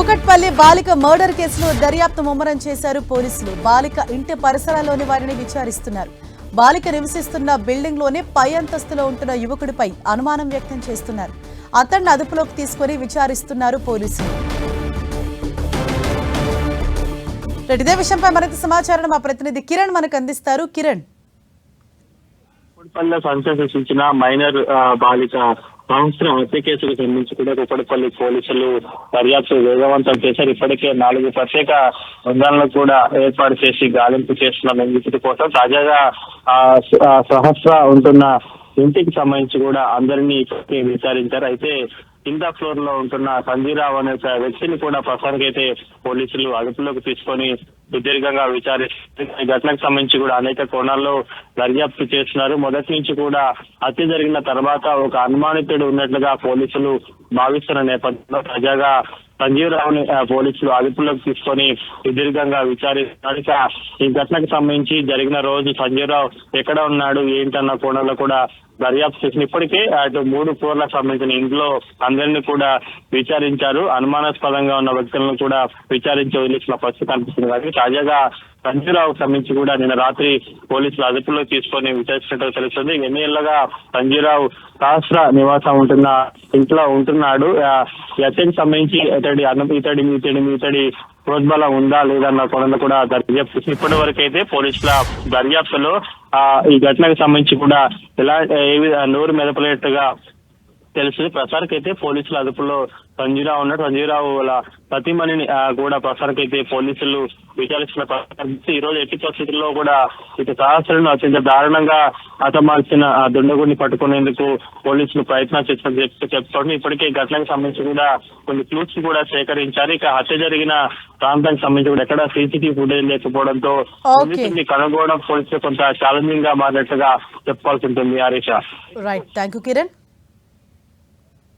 కూకట్పల్లి బాలిక మర్డర్ కేసులో దర్యాప్తు ముమ్మరం చేశారు పోలీసులు. బాలిక ఇంటి పరిసరాల్లోని వారిని విచారిస్తున్నారు. బాలిక నివసిస్తున్న బిల్డింగ్లోనే పై అంతస్తులో ఉంటున్న యువకుడిపై అనుమానం వ్యక్తం చేస్తున్నారు. అతన్ని అదుపులోకి తీసుకుని విచారిస్తున్నారు పోలీసులు. ఇదే విషయంపై మరింత సమాచారం మా ప్రతినిధి కిరణ్ మనకు అందిస్తారు. కిరణ్. సంచరించిన మైనర్ బాలిక సంవత్సరం హత్య కేసుకు సంబంధించి కూడా కుక్కడపల్లి పోలీసులు దర్యాప్తు వేగవంతం చేశారు. ఇప్పటికే నాలుగు ప్రత్యేక బృందాలను కూడా ఏర్పాటు చేసి గాలింపు చేస్తున్న నిందితుడి కోసం తాజాగా ఆ, సహస్ర ఉంటున్న ఇంటికి సంబంధించి కూడా అందరినీ విచారించారు. అయితే కింద ఫ్లోర్లో ఉంటున్న సంజీరావు అనే వ్యక్తిని కూడా ప్రస్తుతానికి అయితే పోలీసులు అదుపులోకి తీసుకొని సుదీర్ఘంగా విచారిస్తున్నారు ఈ ఘటనకు సంబంధించి కూడా అనేక కోణాల్లో దర్యాప్తు చేస్తున్నారు. మొదటి నుంచి కూడా హత్య జరిగిన తర్వాత ఒక అనుమానితుడు ఉన్నట్లుగా పోలీసులు భావిస్తున్న నేపథ్యంలో తాజాగా సంజీవరావుని పోలీసులు అదుపులోకి తీసుకొని సుదీర్ఘంగా విచారిస్తున్నారు. ఇక ఈ ఘటనకు సంబంధించి జరిగిన రోజు సంజీవరావు ఎక్కడ ఉన్నాడు ఏంటన్న కోణంలో కూడా దర్యాప్తు చేసిన ఇప్పటికే అటు మూడు ఫ్లోర్లకు సంబంధించిన ఇంట్లో అందరినీ కూడా విచారించారు. అనుమానాస్పదంగా ఉన్న వ్యక్తులను కూడా విచారించి వదిలేసిన పరిస్థితి కనిపిస్తుంది. కానీ తాజాగా సంజీరావుకు సంబంధించి కూడా నిన్న రాత్రి పోలీసులు అదుపులో తీసుకొని విచారించినట్టు తెలుస్తుంది. ఎన్ని సంజీరావు సహస్ర నివాసం ఉంటున్న ఇంట్లో ఉంటున్నాడు. ఆ, సంబంధించి ఇతడి అన్న ఇతడి ఇతడి ఇతడి ప్రోద్బలం ఉందా లేదన్న కొనను కూడా దర్యాప్తు ఇప్పటి వరకు అయితే పోలీసుల దర్యాప్తులో ఆ ఈ ఘటనకు సంబంధించి కూడా ఎలా ఏ నోరు మెదపలేట్టుగా తెలుస్తుంది ప్రసార్కి అయితే పోలీసుల అదుపులో సంజీరావు ఉన్నాడు. సంజీరావు వాళ్ళ సతీమణిని ఆ, కూడా ప్రసార్కి అయితే పోలీసులు విచారిస్తున్న ఈ రోజు ఎట్టి పరిస్థితుల్లో కూడా ఇటు సహస్రను అత్యంత దారుణంగా హతమార్చిన ఆ దుండగుడిని పట్టుకునేందుకు పోలీసులు ప్రయత్నాలు చేసిన చెప్తోంది. ఇప్పటికే ఈ ఘటనకు సంబంధించి కూడా కొన్ని క్లూస్ కూడా సేకరించారు. ఇక హత్య జరిగిన ప్రాంతానికి సంబంధించి కూడా ఎక్కడ సీసీటీవీ ఫుటేజ్ లేకపోవడంతో. నిందితుడిని కనుగొనడం పోలీసులు కొంత ఛాలెంజింగ్గా మారినట్టుగా చెప్పాల్సి ఉంటుంది. Harish right thank you Kiran